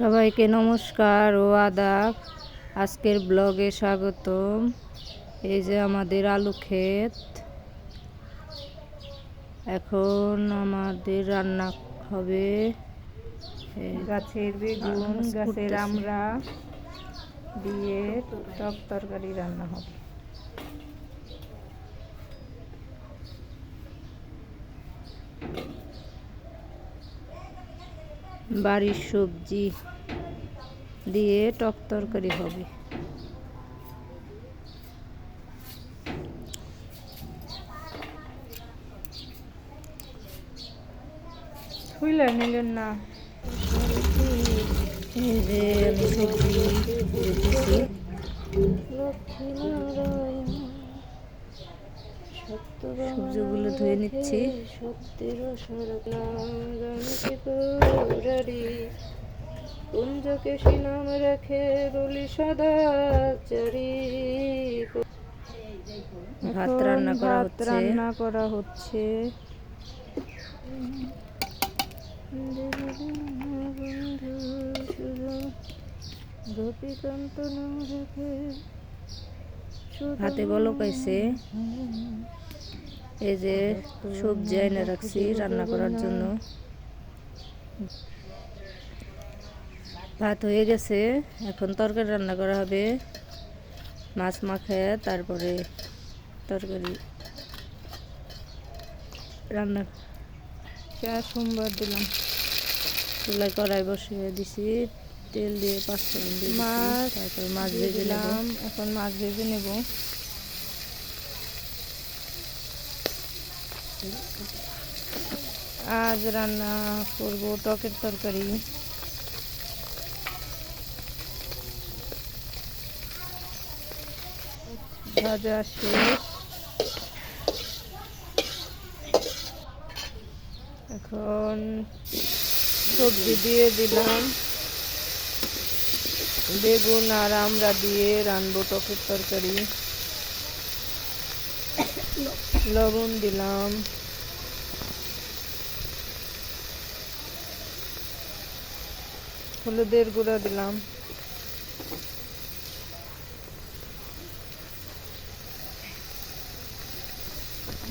সবাইকে নমস্কার ও আদাব। আজকের ব্লগে স্বাগতম। এই যে আমাদের আলু ক্ষেত। এখন আমাদের রান্না হবে গাছের বেগুন গাছের আমরা দিয়ে টক তরকারি রান্না হবে। বাড়ির সবজি দিয়ে টক তরকারি হবে। খুইলে নিলেন না। এই যে আমি সবজি দিতেছি। সবজিগুলো ধুয়ে নিচ্ছি। কুঞ্জকে নাম রেখে বলি সদা চারি ভাত রান্না করা হচ্ছে। রান্না করা হচ্ছে। গোপীকান্ত নাম রেখে হাতে বলো পাইছে এই যে সবজি এনে রাখছি রান্না করার জন্য। ভাত হয়ে গেছে এখন তরকারি রান্না করা হবে। মাছ মাখায় তারপরে তরকারি রান্না। চা সোমবার দিলাম। চুলায় কড়াই বসিয়ে দিছি তেল দিয়ে পাঁচ ফোড়ন দিয়ে মাছ তারপরে মাছ ভেজে দিলাম এখন মাছ ভেজে নেব। আজ রান্না করব টকের তরকারি ভাজা শেষ এখন সবজি দিয়ে দিলাম। বেগুন আর আমরা দিয়ে রানবো টকের তরকারি। লবণ দিলাম। হলুদের গুঁড়া দিলাম।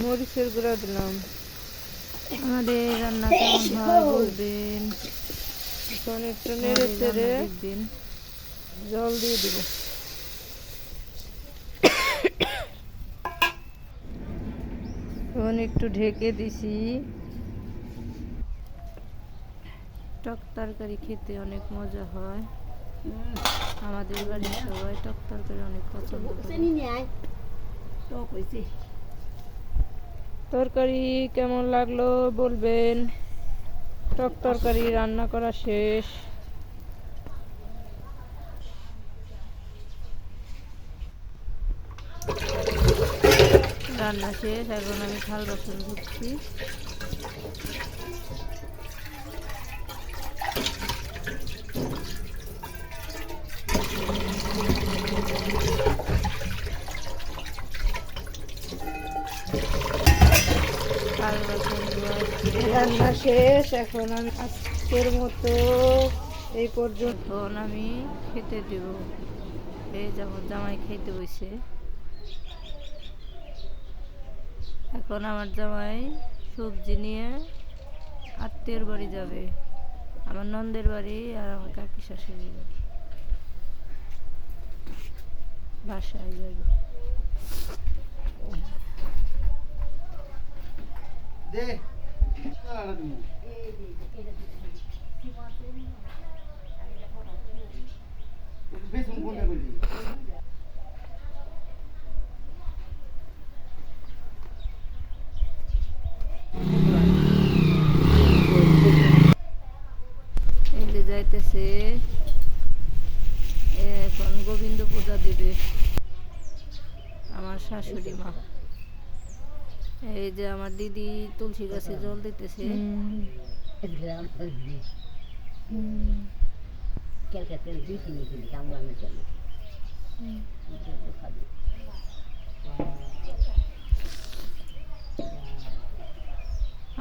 মরিচের গুঁড়া দিলাম। আমাদের রান্না কেমন হয় বলবেন? একটু নেড়ে চেড়ে জল দিয়ে দিব। এখন একটু ঢেকে দিছি। টক তরকারি খেতে অনেক মজা হয়। আমাদের বাড়ির সবাই টক তরকারি অনেক পছন্দ করে। তরকারি কেমন লাগল বলবেন? টক তরকারি রান্না করা শেষ। রান্না শেষ এখন আমি থাল বাসন ধুচ্ছি থাল বাসন ধোয়া শেষ। রান্না শেষ, এখন আমি আজকের মতো এই পর্যন্ত। আমি খেতে দেব। এই যাব জামাই খেতে বসে। এখন আমার জামাই সবজি নিয়ে আত্মীয়র বাড়ি যাবে, আমার নন্দের বাড়ি আর আমার কাকি শাশুড়ি বাড়ি। বাসায় যাবে এই যে যাইতেছে এ এখন গোবিন্দ পূজা দিবে আমার শাশুড়ি মা। এই যে আমার দিদি তুলসী গাছে জল দিতেছে।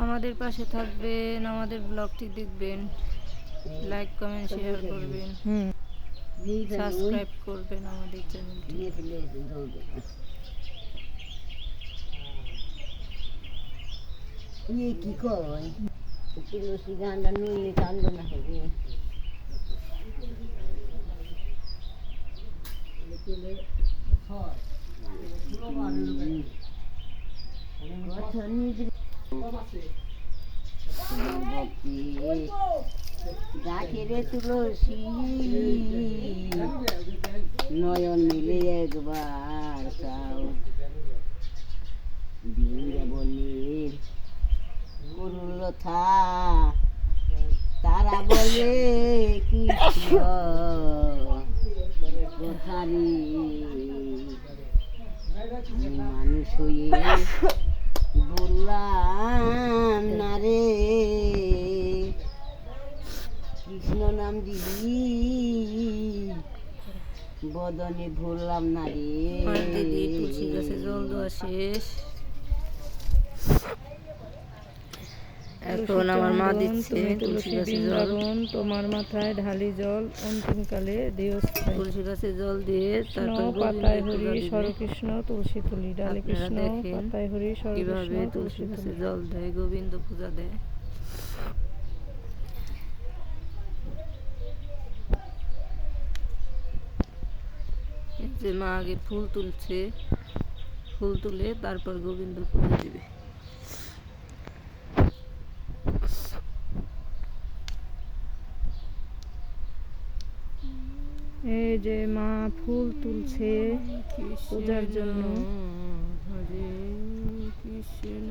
আমাদের পাশে থাকবেন আমাদের ব্লগটি দেখবেন লাইক কমেন্ট শেয়ার করবেন। হুম। সাবস্ক্রাইব করবেন আমাদের চ্যানেলটি ইয়ে কি কয় তুলসী গানটা নইলে কান্দ না হবে গাছেরে তুলসী নয়ন মিলে একবার চাও করুলথা তারা বলে কৃষ্ণ কোথারি মানুষ হয়ে বললাম, না রে। কৃষ্ণ নাম দিদি বদনে ভরলাম না রে। দিদি জল দেওয়া শেষ। আমার মা দিচ্ছে তুলসী তুলসী গাছে জল। তোমার মাথায় ঢালি জল অন্তিমকালে দেহস্থায় তুলসী গাছে জল দিয়ে তারপর পাতায় হরি পূজা সর দিবে। কৃষ্ণ তুলসী তুলি ডালে কৃষ্ণ পাতায় হরি সর কীভাবে কৃষ্ণ তুলসী তুলসী গাছে জল দেয় গোবিন্দ পূজা দেয়। যে মা আগে ফুল তুলছে ফুল তুলে তারপর গোবিন্দ পূজা দিবে এই যে মা ফুল তুলছে পূজার জন্য। হরে কৃষ্ণ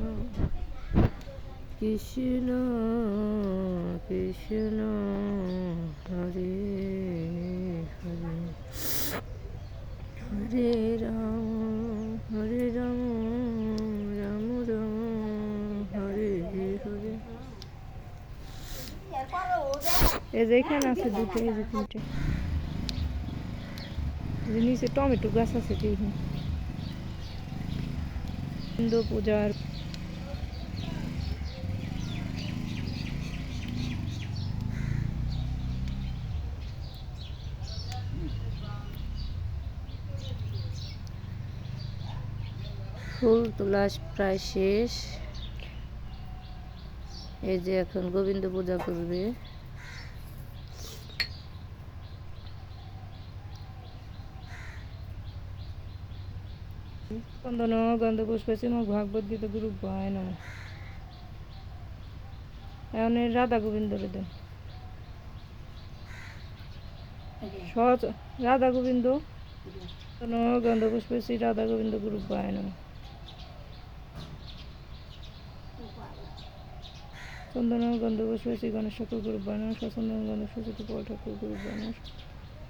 কৃষ্ণ কৃষ্ণ হরে হরে। হরে রাম হরে রাম রাম রাম হরে হরে। এই যে এখানে আছে দুটো এই যে তিনটে। যে নিচে টমেটো গাছ আছে দেখুন। পূজার ফুল তোলা প্রায় শেষ। এই যে এখন গোবিন্দ পূজা করবে। চন্দন গন্ধ পুষ্পেছি মগ ভাগবত গীতা গুরু ভয় নম। এখন রাধা গোবিন্দরে দেন সহজ রাধা গোবিন্দ। চন্দন গন্ধ পুষ্পেছি রাধা গোবিন্দ, গুরু ভয় নম। চন্দন গন্ধ পুষ্পেছি গণেশ ঠাকুর, গুরু ভয় নম। সচন্দন গন্ধ পুষ্পেছি পল ঠাকুর, গুরু ভয় নম।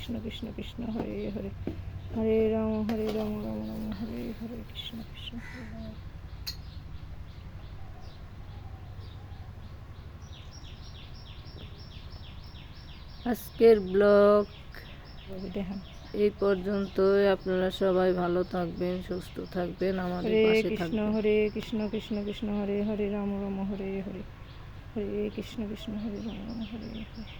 কৃষ্ণ কৃষ্ণ কৃষ্ণ হরে হরে। হরে রাম হরে রাম রাম রাম হরে হরে কৃষ্ণ কৃষ্ণ হরে রাম। আজকের ব্লগ এই পর্যন্তই। আপনারা সবাই ভালো থাকবেন সুস্থ থাকবেন আমাদের হরে পাশে কৃষ্ণ হরে কৃষ্ণ কৃষ্ণ কৃষ্ণ হরে হরে রাম রাম হরে হরে। হরে কৃষ্ণ কৃষ্ণ হরে রাম রাম হরে হরে।